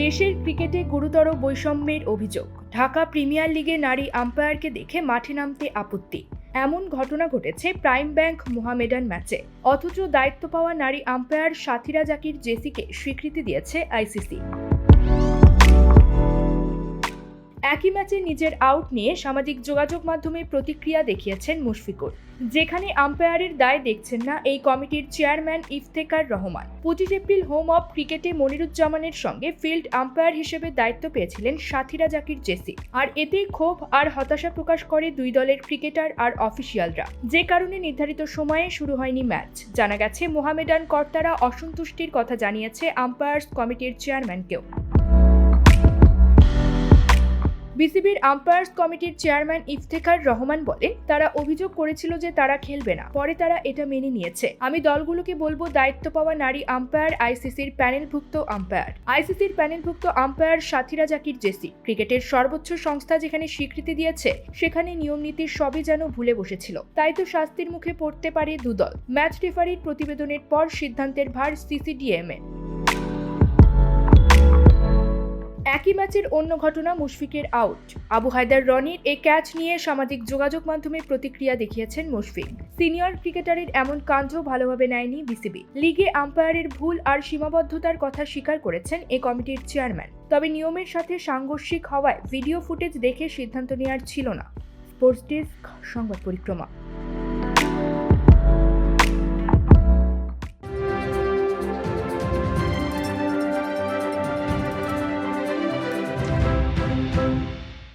দেশের ক্রিকেটে গুরুতর বৈষম্যের অভিযোগ। ঢাকা প্রিমিয়ার লিগে নারী আম্পায়ারকে দেখে মাঠে নামতে আপত্তি। এমন ঘটনা ঘটেছে প্রাইম ব্যাংক মোহামেডান ম্যাচে। অথচ দায়িত্ব পাওয়া নারী আম্পায়ার সাথিরা জাকির জেসিকে স্বীকৃতি দিয়েছে আইসিসি। একই ম্যাচে নিজের আউট নিয়ে সামাজিক যোগাযোগ মাধ্যমে প্রতিক্রিয়া দেখিয়েছেন মুশফিকুর। যেখানে আম্পায়ারের দায় দেখছেন না এই কমিটির চেয়ারম্যান ইফতেকার রহমান। পঁচিশ এপ্রিল হোম অফ ক্রিকেটে মনিরুজ্জামানের সঙ্গে ফিল্ড আম্পায়ার হিসেবে দায়িত্ব পেয়েছিলেন সাথীরা জাকির জেসি। আর এতেই ক্ষোভ আর হতাশা প্রকাশ করে দুই দলের ক্রিকেটার আর অফিসিয়ালরা যে কারণে নির্ধারিত সময়ে শুরু হয়নি ম্যাচ জানা গেছে, মোহামেডান কর্তারা অসন্তুষ্টির কথা জানিয়েছে আম্পায়ার্স কমিটির চেয়ারম্যানকেও বিসিবির আম্পায়ার্স কমিটির চেয়ারম্যান ইফতেখার রহমান বলেন, তারা অভিযোগ করেছিল যে তারা খেলবে না। পরে তারা এটা মেনে নিয়েছে। আমি দলগুলোকে বলব, দায়িত্ব পাওয়া নারী আম্পায়ার, আইসিসির প্যানেলভুক্ত আম্পায়ার। আইসিসির প্যানেলভুক্ত আম্পায়ার সাথীরা জাকির জেসি। ক্রিকেটের সর্বোচ্চ সংস্থা যেখানে স্বীকৃতি দিয়েছে, সেখানে নিয়ম নীতি সবই যেন ভুলে বসেছিল। তাই তো শাস্তির মুখে পড়তে পারে দুদল। ম্যাচ রেফারির প্রতিবেদনের পর সিদ্ধান্তের ভার সিসিডিএম। একই ম্যাচের অন্য ঘটনা মুশফিকের আউট। আবু হায়দার রনির এই ক্যাচ নিয়ে সামাজিক যোগাযোগ মাধ্যমে প্রতিক্রিয়া দেখিয়েছেন মুশফিক। সিনিয়র ক্রিকেটারের এমন কাণ্ড ভালোভাবে নেয়নি বিসিবি। লিগে আম্পায়ারের ভুল আর সীমাবদ্ধতার কথা স্বীকার করেছেন এ কমিটির চেয়ারম্যান। তবে নিয়মের সাথে সাংঘর্ষিক হওয়ায় ভিডিও ফুটেজ দেখে সিদ্ধান্ত নেওয়ার ছিল না। স্পোর্টস ডেস্ক, সংবাদ পরিক্রমা।